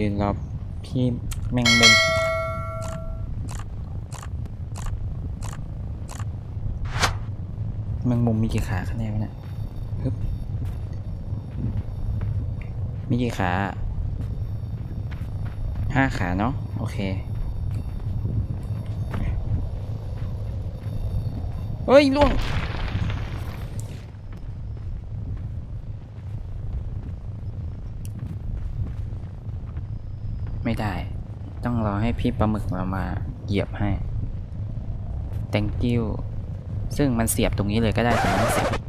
ยืนรอพี่แมงมุมแมงมุมมีกี่ขาคะแนนวะเนี่ยฮึบมีกี่ขาห้าขาเนาะโอเคเฮ้ยล่วง ไม่ได้ ต้อง รอให้พี่ปลาหมึกมามาเหยียบให้ thank you ซึ่งมันเสียบตรงนี้เลยก็ได้แต่ไม่เสียบ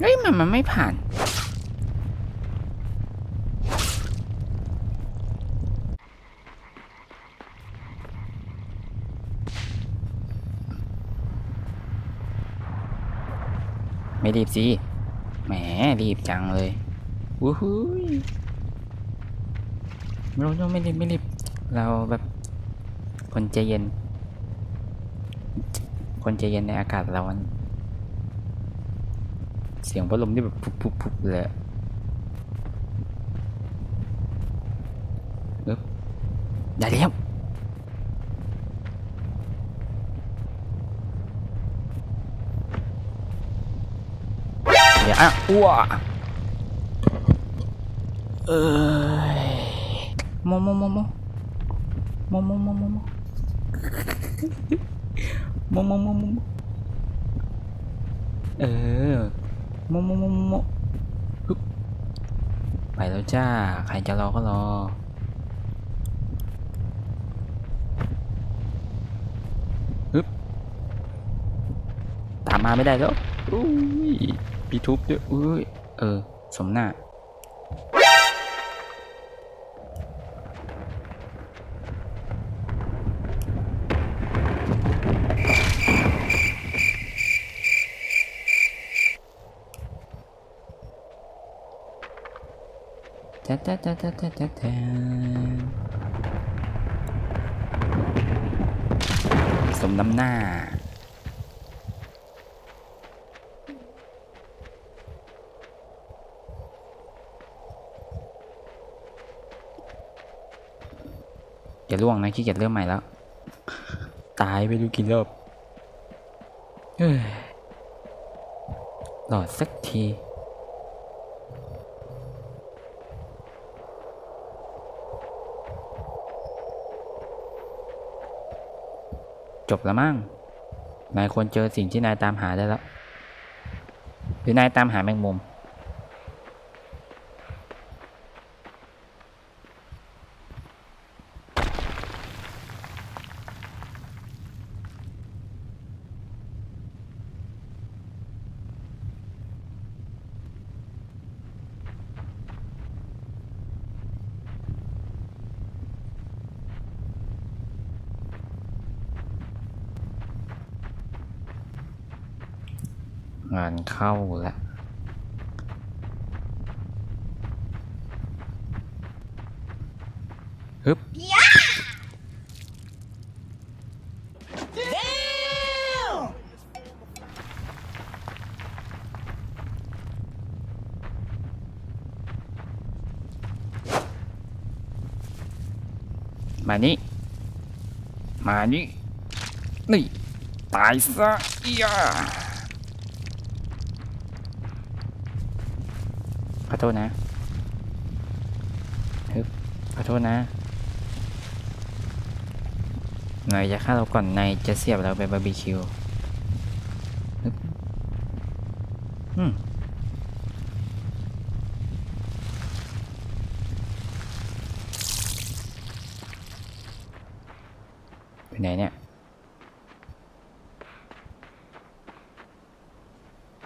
เฮ้ยมันมันไม่ผ่าน ไม่รีบสิ แหมรีบจังเลยวู้ฮู้ยเราเราไม่รีบไม่รีบ เราแบบคนใจเย็น คนใจเย็นในอากาศร้อน เสียงพัดลมที่แบบพุบๆๆเลยได้แล้วอย่าอะอ้วเอ้ยโมโมโมโมโมโมโมโมโมโมโมโมโมโมเออ โมโมโมโมไปแล้วจ้า ใครจะรอก็รอ ฮึบตามมาไม่ได้แล้วอุ้ยปีทุบด้วยอุ้ย เออ สมหน้า แท้แท้แท้แท้แท้แท้แท้สมน้ำหน้า อย่าล่วงนะขี้เกียจเริ่มใหม่แล้ว ตายไปดูกี่รอบเฮ้ยหลอดสักที จบแล้วมั้งนายควรเจอสิ่งที่นายตามหาได้แล้ว หรือนายตามหาแมงมุม งานเข้าแล้วฮึบมานี่ มานี่ นี่ ตายซะอียา อโทษนะฮึบขอโทษนะนายจะฆ่าเราก่อนนายจะเสียบเราไปบาร์บีคิวฮึบอืมไปไหนเนี่ย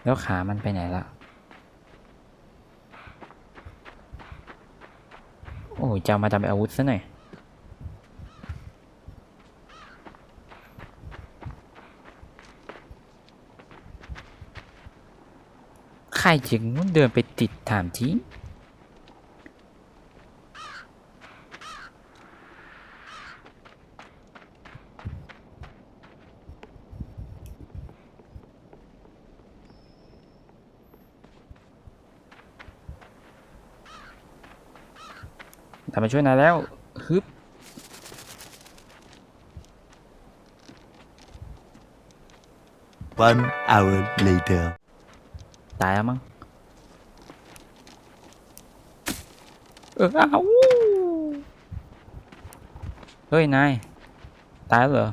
แล้วขามันไปไหนละโอ้ยจะมาทำอาวุธซะหน่อยใครจึงเดินไปติดถามจริง มาช่วยนายแล้วฮึบ One hour later. ตายแล้วมั้งเอออ้าวเฮ้ย นาย ตายแล้วเหรอ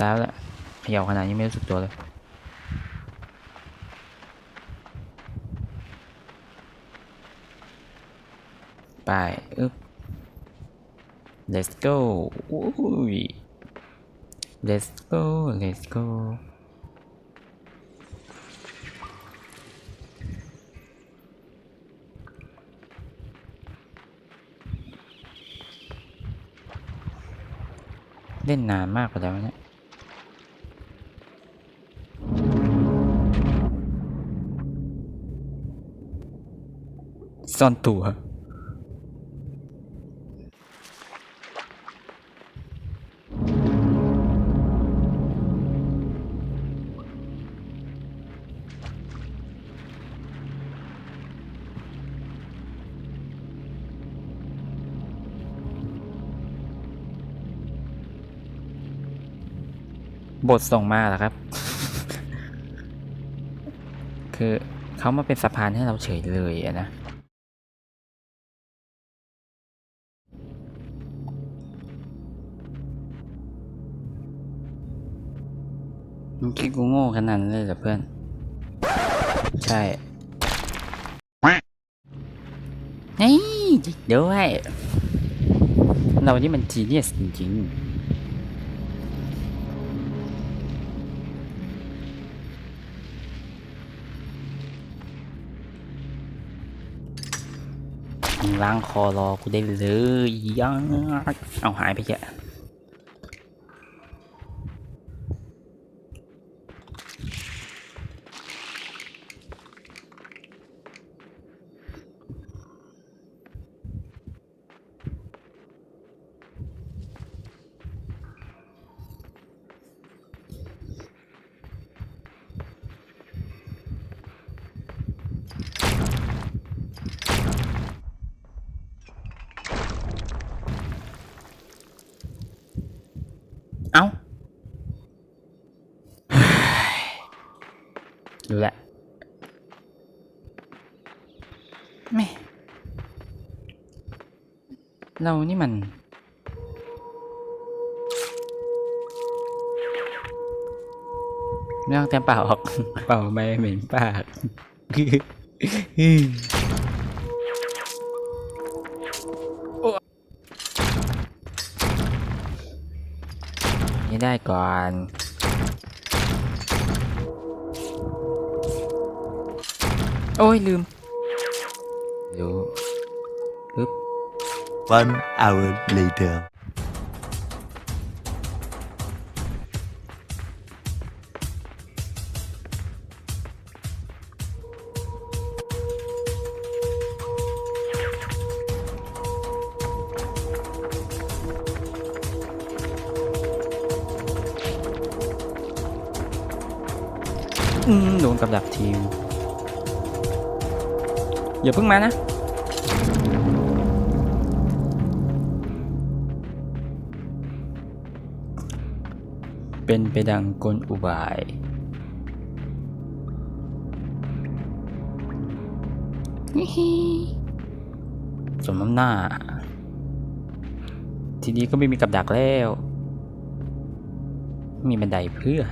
ตายแล้วแหละเขย่าขนาดนี้ไม่รู้สึกตัวเลย ไปอึ๊บ let's go อุ้ย let's go let's go เล่นนานมากกว่าแล้วเนี่ยซ่อนตัว บทส่งมาเหรอครับ คือเขามาเป็นสะพานให้เราเฉยเลยอะนะมึงคิดกูโง่ขนาดนั้นเลยเหรอเพื่อน ใช่นี่เดี๋ยวให้เรานี่มันจีเนียสจริงๆ ล้างคอรอกูได้เลยยังเอาหายไปเยอะ เอ้าดูแหละแม่เรานี่มัน ไม่ต้องเต็มปากออก เปล่าไม่เหม็นปาก ได้ก่อนโอ้ยลืมดูปึ๊บ One hour later. โดนกับดักทีมอย่าเพิ่งมานะ เป็นไปดังกลอุบาย สมน้ำหน้า ทีนี้ก็ไม่มีกับดักแล้ว มีบันไดเพื่อ